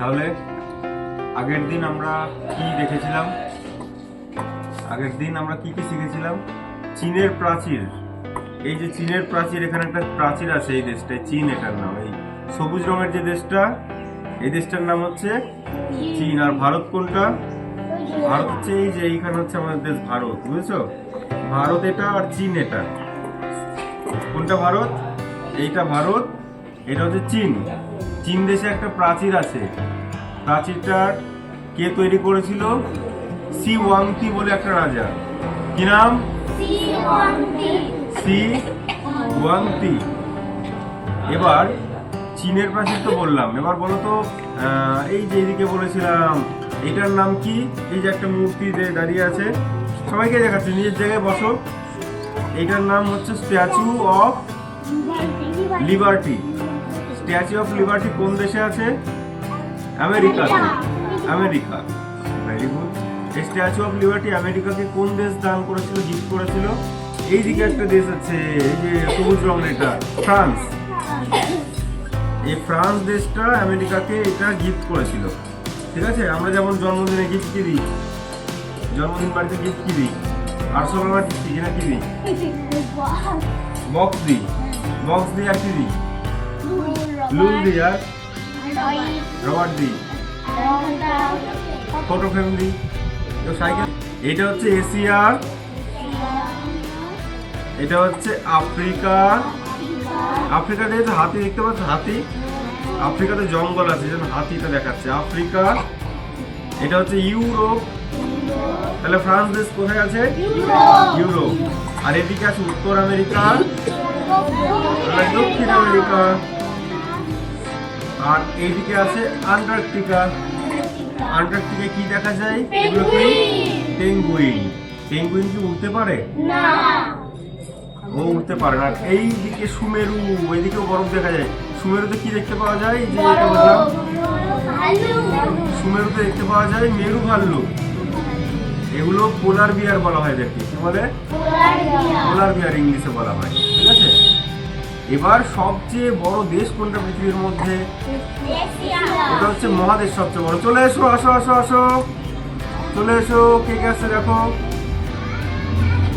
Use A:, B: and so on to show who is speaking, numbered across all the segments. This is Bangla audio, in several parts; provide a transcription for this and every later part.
A: তাহলে আগের দিন আমরা কি দেখেছিলাম? আগের দিন আমরা কি কি শিখেছিলাম? চীনের প্রাচীর। এই যে চীনের প্রাচীর, এখানে একটা প্রাচীর আছে এই দেশটায়। চীন এটার নাম। এই সবুজ রঙের যে দেশটা, এই দেশটার নাম হচ্ছে চীন। আর ভারত কোনটা? ভারত হচ্ছে এই যে এইখানে হচ্ছে আমাদের দেশ ভারত, বুঝেছ? ভারত এটা আর চীন এটা। কোনটা ভারত? এইটা ভারত, এটা হচ্ছে চীন। চীন দেশে একটা প্রাচীর আছে। প্রাচীরটা কে তৈরি করেছিল? সি ওয়াংতি বলে একটা রাজা। কি নাম? Shi Huangdi. এবার চীনের প্রাচীর তো বললাম। এবার বলো তো এই যে এদিকে বলেছিলাম এটার নাম কি? এই যে একটা মূর্তি যে দাঁড়িয়ে আছে সবাইকে দেখাচ্ছি নিজের জায়গায় বসো। এটার নাম হচ্ছে statue of liberty. Statue of liberty কোন দেশে আছে? আমেরিকাতে আমেরিকা। ভেরি গুড এই স্ট্যাচু অফ লিবার্টি আমেরিকাকে কোন দেশ দান করেছিল গিফট করেছিল? এই দিকে একটা দেশ আছে এই যে সবুজ রঙের এটা ফ্রান্স। এই ফ্রান্স দেশটা আমেরিকাকে এটা গিফট করেছিল। ঠিক আছে? আমরা যেমন জন্মদিনে গিফট কি দিই? জন্মদিন বাড়িতে গিফট কি দিই? আটশো টাকা দিচ্ছি কিনা কি দিই? বক্স দিই। বক্স দিই আর কি দিই? লুল দিই আর রবার দিই ফটো ফ্রেম সাইকেল। এটা হচ্ছে এশিয়া, এটা হচ্ছে আফ্রিকা। আফ্রিকাতে হাতি দেখতে পাচ্ছ? হাতি? আফ্রিকাতে জঙ্গল আছে যেন হাতিটা দেখাচ্ছে। আফ্রিকা, এটা হচ্ছে ইউরোপ। তাহলে ফ্রান্স দেশ কোথায় আছে? ইউরোপ। আর এদিকে আছে উত্তর আমেরিকা দক্ষিণ আমেরিকা। আর এইদিকে আছে আন্টার্কটিকা। আন্টার্কটিকায় কি দেখা যায়? এগুলো কি? পেঙ্গুইন। পেঙ্গুইন কি উঠতে পারে? ও উঠতে পারে না। এই দিকে সুমেরু ওইদিকেও বরফ দেখা যায়। সুমেরুতে কি দেখতে পাওয়া যায়? যে এটা বললাম সুমেরুতে দেখতে পাওয়া যায় মেরু ভাল্লুক। এগুলো পোলার বিয়ার বলা হয় দেখতে। কি বলে? পোলার বিয়ার ইংলিশে বলা হয়। এবার সবচেয়ে বড় দেশ কোনটা পৃথিবীর মধ্যে? ওটা হচ্ছে মহাদেশ সবচেয়ে বড়। চলে এসো, আসো আসো আসো। চলে এসো, কে কে আসছে দেখো?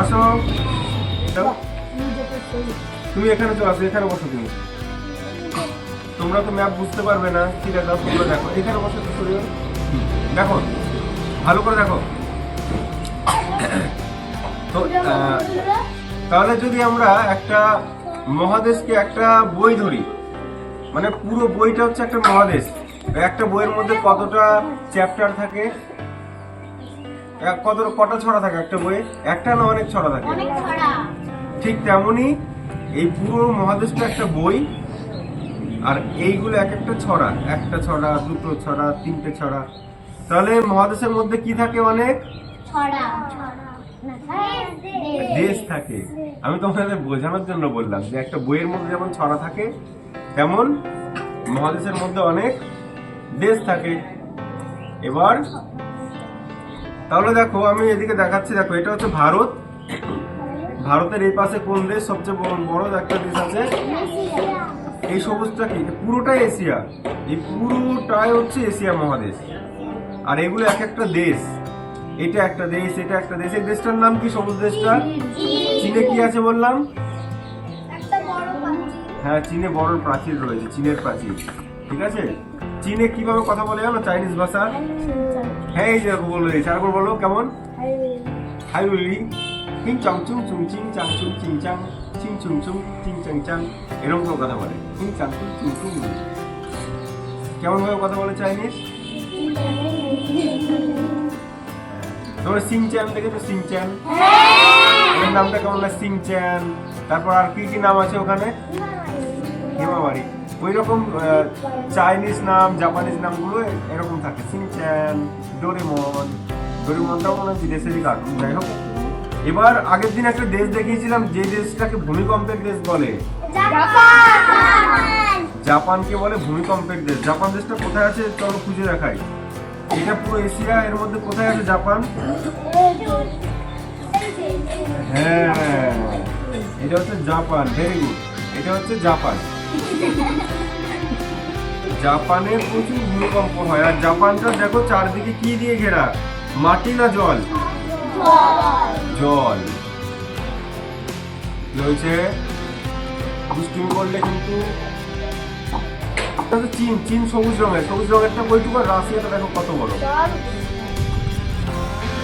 A: আসো। তুমি এখানে চলে আসো, এখানে বসো তুমি। তোমরা তো ম্যাপ বুঝতে পারবে না। ঠিক আছে তোমরা দেখো। এখানে বসো তো দেখো। ভালো করে দেখো। তো তাহলে যদি আমরা একটা মহাদেশকে একটা বই ধরি। মানে পুরো বইটা হচ্ছে একটা মহাদেশ। একটা বইয়ের মধ্যে কতটা চ্যাপ্টার থাকে? কত কটা ছড়া থাকে একটা বইয়ে? একটা না অনেক ছড়া থাকে? ঠিক তেমনি এই পুরো মহাদেশটা একটা বই আর এইগুলো এক একটা ছড়া। একটা ছড়া দুটো ছড়া তিনটে ছড়া। তাহলে মহাদেশের মধ্যে কি থাকে অনেক? দেশ থাকে। আমি তোমাদের বোঝানোর জন্য বললাম যে একটা বইয়ের মধ্যে যেমন ছড়া থাকে, তেমন মহাদেশের মধ্যে অনেক দেশ থাকে। এবার, তাহলে দেখো, আমি এদিকে দেখাচ্ছি, দেখো, এটা হচ্ছে ভারত। ভারতের এই পাশে কোন দেশ সবচেয়ে বড় একটা দেশ আছে? এই সবুজটা কি? পুরোটাই এশিয়া। এই পুরোটাই হচ্ছে এশিয়া মহাদেশ। আর এগুলো এক একটা দেশ। এটা একটা দেশ, এটা একটা দেশ। এই দেশটার নাম কি সবুজ দেশটা? চীনে কি আছে বললাম? হ্যাঁ চীনে বড় প্রাচীর রয়েছে, চীনের প্রাচীর। ঠিক আছে? চীনে কীভাবে কথা বলে জানো? চাইনিজ ভাষা? হ্যাঁ এই যে বলে আরেকবার বলো, কেমন? হাই উইলি হিং চং, চুং চুং, চিং চাং, চুং চিং চাং, চিং চুং চুং, চিং চাং চাং। এরকম করে কথা বলে। হিং চাং, চুং চুং চুং। কেমন ভাবে কথা বলে চাইনিজ? তোমরা সিং চ্যান দেখেছ সিং চ্যান এর নামটা কেমন না সিং চ্যান তারপর আর কি কি নাম আছে ওখানে? হিমাবাড়ি ওই রকম চাইনিজ নাম জাপানিজ নামগুলো এরকম থাকে। সিং চ্যান ডোরেমন। ডোরেমনটাও মনে হয় বিদেশেরই কার্টুন যাই হোক। এবার আগের দিন একটা দেশ দেখিয়েছিলাম যে দেশটাকে ভূমিকম্পের দেশ বলে। জাপানকে বলে ভূমিকম্পের দেশ। জাপান দেশটা কোথায় আছে চলো খুঁজে দেখাই। এটা পুরো এশিয়া, এর মধ্যে কোথায় আছে? জাপান? হ্যাঁ। এটা হচ্ছে জাপান ভেরি গুড এটা হচ্ছে জাপান। জাপানে প্রচুর ভূমিকম্প হয়। আর জাপানটা দেখো চারদিকে কি দিয়ে ঘেরা? মাটি না জল? জল। কি হয়েছে? দুষ্টুমি করলে কিন্তু এটা তো চীন চীন সবুজ রঙের সবুজ রঙেরটা বইটুকু আর রাশিয়াটা দেখো কত বড়।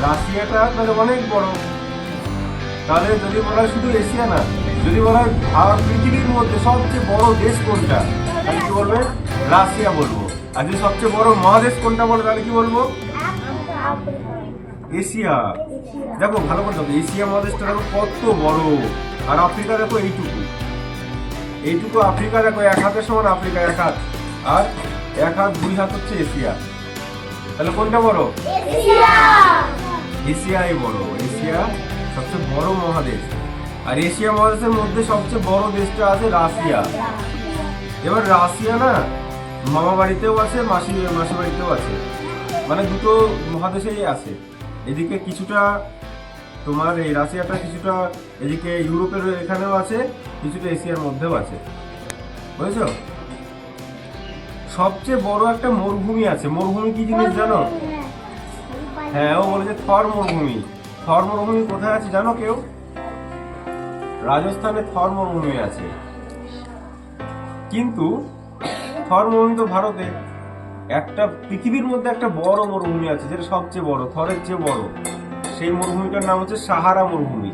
A: রাশিয়াটা তাহলে অনেক বড়। তাহলে যদি বলা হয় শুধু এশিয়া না যদি বলা হয় ভারত পৃথিবীর মধ্যে সবচেয়ে বড় দেশ কোনটা তাহলে কি বলবে? রাশিয়া বলব। আর যদি সবচেয়ে বড় মহাদেশ কোনটা বলে তাহলে কি বলব? এশিয়া। দেখো ভালো করে দেখো এশিয়া মহাদেশটা দেখো কত বড়। আর আফ্রিকা দেখো এইটুকু। এইটুকু আফ্রিকা দেখো এক হাতের সমান আফ্রিকা এক হাত। আর এক হাত দুই হাত হচ্ছে এশিয়া। তাহলে কোনটা বড়? এশিয়াই বড়। এশিয়া সবচেয়ে বড় মহাদেশ। আর এশিয়া মহাদেশের মধ্যে সবচেয়ে বড় দেশটা আছে রাশিয়া। এবার রাশিয়া না, মামা বাড়িতেও আছে, মাসি মাসি বাড়িতেও আছে। মানে দুটো মহাদেশেই আছে। এদিকে কিছুটা তোমার এই রাশিয়াটা কিছুটা এদিকে ইউরোপের এখানেও আছে, কিছুটা এশিয়ার মধ্যেও আছে। বুঝেছ? সবচেয়ে বড় একটা মরুভূমি আছে। মরুভূমি কি জিনিস জানো? হ্যাঁ। ও বলেছে থর মরুভূমি। থর মরুভূমি কোথায় আছে জানো কেউ? রাজস্থানে থর মরুভূমি আছে। কিন্তু থর মরুভূমি তো ভারতে একটা পৃথিবীর মধ্যে একটা বড় মরুভূমি আছে যেটা সবচেয়ে বড় থরের চেয়ে বড়। সেই মরুভূমিটার নাম হচ্ছে সাহারা মরুভূমি।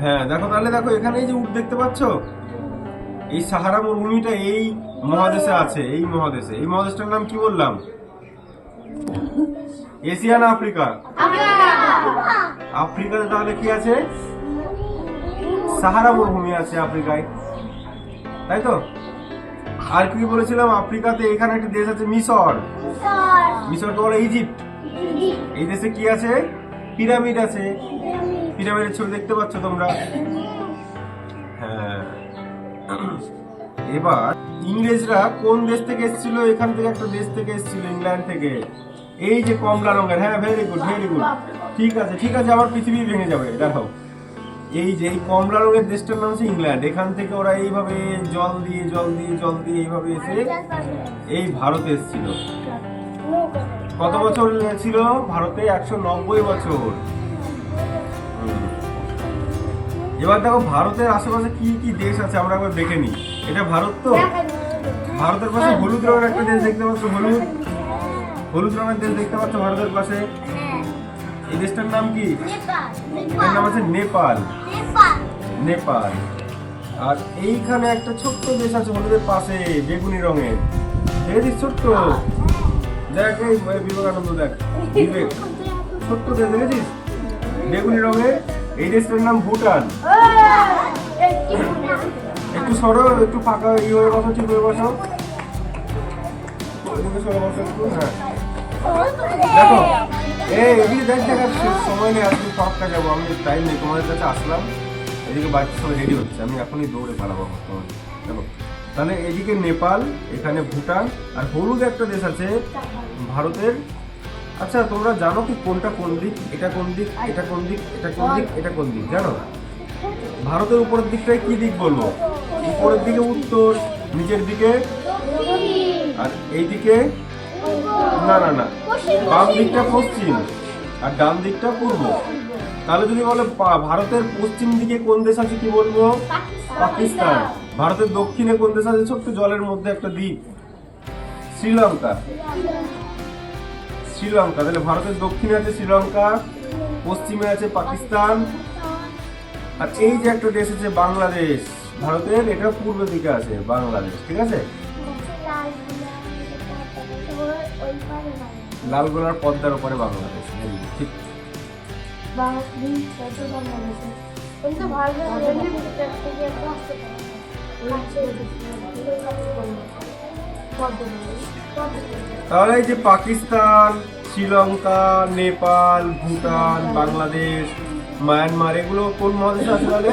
A: হ্যাঁ দেখো তাহলে দেখো এখানে এই যে উট দেখতে পাচ্ছ? এই সাহারা মরুভূমিটা এই মহাদেশে আছে, এই মহাদেশে। এই মহাদেশটার নাম কি বললাম? এশিয়া না আফ্রিকা? আফ্রিকাতে তাহলে কি আছে? সাহারা মরুভূমি আছে আফ্রিকায়। তাই তো? আর কি বলেছিলাম? আফ্রিকাতে এখানে একটা দেশ আছে মিশর মিশরকে বলে? ইজিপ্ট। এই দেশে কি আছে? পিরামিড আছে। পিরামিডের ছবি দেখতে পাচ্ছ তোমরা? হ্যাঁ। এবার ইংরেজরা কোন দেশ থেকে এসেছিল? এখান থেকে একটা দেশ থেকে এসেছিল, ইংল্যান্ড থেকে। এই যে কমলা রঙের হ্যাঁ ভেরি গুড ভেরি গুড ঠিক আছে ঠিক আছে, আবার পৃথিবী ভেঙে যাবে, দেখো। এই যে এই কমলা রঙের দেশটার নাম হচ্ছে ইংল্যান্ড। এখান থেকে ওরা এইভাবে জল দিয়ে জল দিয়ে জল দিয়ে এইভাবে এসে এই ভারতে এসেছিল। কত বছর ছিল ভারতে? একশো নব্বই বছর। এবার দেখো ভারতের আশেপাশে কি কি দেশ আছে, আমরা একবার দেখে নিই। এটা ভারত তো? ভারতের পাশে হলুদ রঙের একটা দেশ দেখতে পাচ্ছ, হলুদ? হলুদ রঙের দেশ দেখতে পাচ্ছ ভারতের পাশে? এই দেশটার নাম কি? এটার নাম আছে নেপাল। নেপাল। আর এইখানে একটা ছোট্ট দেশ আছে হলুদের পাশে, বেগুনি রঙের। দেখেছিস ছোট্ট? দেখ এই বিবেকানন্দ দেখ, বিবেক। ছোট্ট দেশ, দেখেছিস? বেগুনি রঙের। এই দেশটার নাম ভুটান। একটু সরো, একটু ফাঁকা ই হয়ে বসো ঠিক হয়ে বসো। সরে হ্যাঁ। দেখো, এই, এদিকে দেখ দেখ সময় নেই, আজকে সবটা যাব। আমি টাইম নেই, তোমাদের কাছে আসলাম। এদিকে বাচ্চা সবাই রেডি হচ্ছে, আমি এখনই দৌড়ে পালাবো তোমার দেখো, তাহলে এদিকে নেপাল, এখানে ভুটান, আর হলুদ একটা দেশ আছে, ভারতের। আচ্ছা তোমরা জানো কি কোনটা কোন দিক? এটা কোন দিক? এটা কোন দিক? এটা কোন দিক? এটা কোন দিক? জানো? ভারতের উপরের দিকটায় কি দিক বলব? উপরের দিকে উত্তর, নিচের দিকে? আর এইদিকে না না না। বাম দিকটা পশ্চিম আর ডান দিকটা পূর্ব। তাহলে যদি বলে ভারতের পশ্চিম দিকে কোন দেশ আছে কি বলব? পাকিস্তান। ভারতের দক্ষিণে কোন দেশ আছে? ছোট্ট জলের মধ্যে একটা দ্বীপ। শ্রীলঙ্কা। শ্রীলঙ্কা, তাহলে ভারতের দক্ষিণে আছে শ্রীলঙ্কা, পশ্চিমে আছে পাকিস্তান, আর এই যে একটা দেশ আছে বাংলাদেশ, ভারতের, এটা পূর্ব দিকে আছে বাংলাদেশ, ঠিক আছে? লালগোলার পদ্মার উপরে বাংলাদেশ ঠিক। তাহলে এই যে পাকিস্তান, শ্রীলঙ্কা, নেপাল, ভুটান, বাংলাদেশ, মায়ানমার, এগুলো কোন মহাদেশে আছে তাহলে?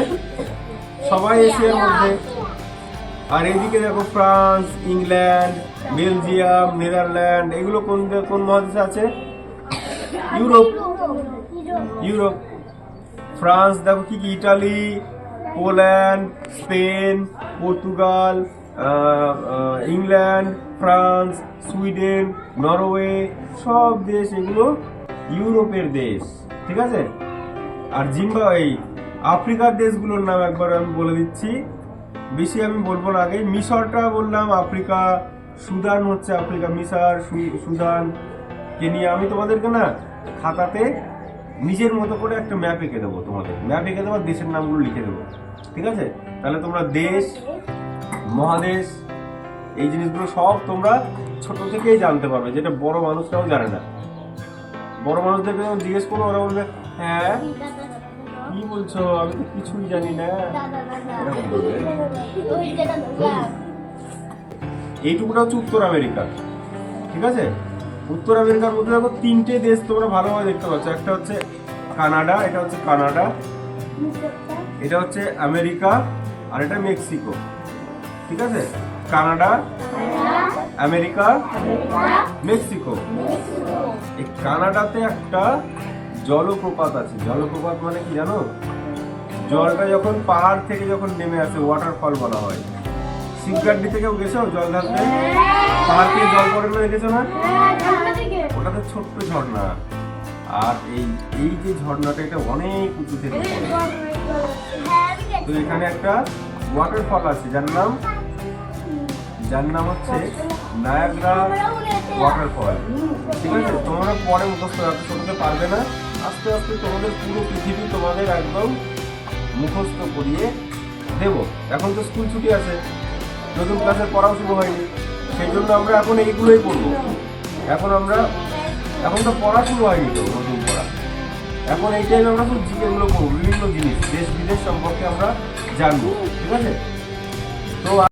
A: সবাই এশিয়ার মধ্যে। আর এদিকে দেখো ফ্রান্স, ইংল্যান্ড, বেলজিয়াম, নেদারল্যান্ড, এগুলো কোন কোন মহাদেশে আছে? ইউরোপ। ইউরোপ। ফ্রান্স, দেখো কি কি? Italy, Poland, Spain, Portugal England, France, Sweden, Norway, সব দেশ এগুলো ইউরোপের দেশ, ঠিক আছে? আর জিম্বাবুয়ে, আফ্রিকার দেশগুলোর নাম একবার আমি বলে দিচ্ছি। বেশি আমি বলব না, আগে মিশরটা বললাম, আফ্রিকা, সুদান হচ্ছে আফ্রিকা, মিশর সুদান, কেনিয়া। আমি তোমাদেরকে না খাতাতে নিজের মতো করে একটা ম্যাপ এঁকে দেবো তোমাদের। ম্যাপ এঁকে দেবো দেশের নামগুলো লিখে দেবো, ঠিক আছে? তাহলে তোমরা দেশ মহাদেশ, এই জিনিসগুলো সব তোমরা ছোট থেকেই জানতে পারবে, যেটা বড় মানুষরাও জানে না। বড় মানুষদেরকে যখন জিজ্ঞেস করব, ওরা বলবে হ্যাঁ কি বলছো? আমি তো কিছুই জানি না। এইটুকুটা হচ্ছে উত্তর আমেরিকা, ঠিক আছে? উত্তর আমেরিকার মধ্যে দেখো তিনটে দেশ তোমরা ভালোভাবে দেখতে পাচ্ছ। একটা হচ্ছে কানাডা, এটা হচ্ছে কানাডা, এটা হচ্ছে আমেরিকা, আর এটা মেক্সিকো। ঠিক আছে? Canada, America, Mexico. এই কানাডাতে একটা জলপ্রপাত আছে। জলপ্রপাত মানে কি জানো? জলটা যখন পাহাড় থেকে যখন নেমে আসে ওয়াটারফল বলা হয়। শিবগাড্ডি থেকেও গেছো জল ঢালতে? পাহাড় থেকে জল পড়ে না দেখেছ না? ওটা তো ছোট্ট ঝর্ণা। আর এই এই যে ঝর্ণাটা, এটা অনেক উঁচু থেকে তো এখানে একটা ওয়াটারফল আছে, যার নাম যার নাম হচ্ছে নায়াগ্রা ওয়াটারফল। ঠিক আছে? তোমরা পরে মুখস্থ রাখতে করতে পারবে না। আস্তে আস্তে তোমাদের পুরো পৃথিবী তোমাদের একদম মুখস্থ করিয়ে দেবো। এখন তো স্কুল ছুটি আছে। নতুন ক্লাসের পড়াও শুরু হয়নি। সেই জন্য আমরা এখন এইগুলোই করব এখন আমরা, এখন তো পড়া শুরু হয়নি তো, নতুন পড়া। এখন এই টাইমে আমরা শুধু জিকেগুলো করব বিভিন্ন জিনিস দেশ বিদেশ সম্পর্কে আমরা জানব। ঠিক আছে? তো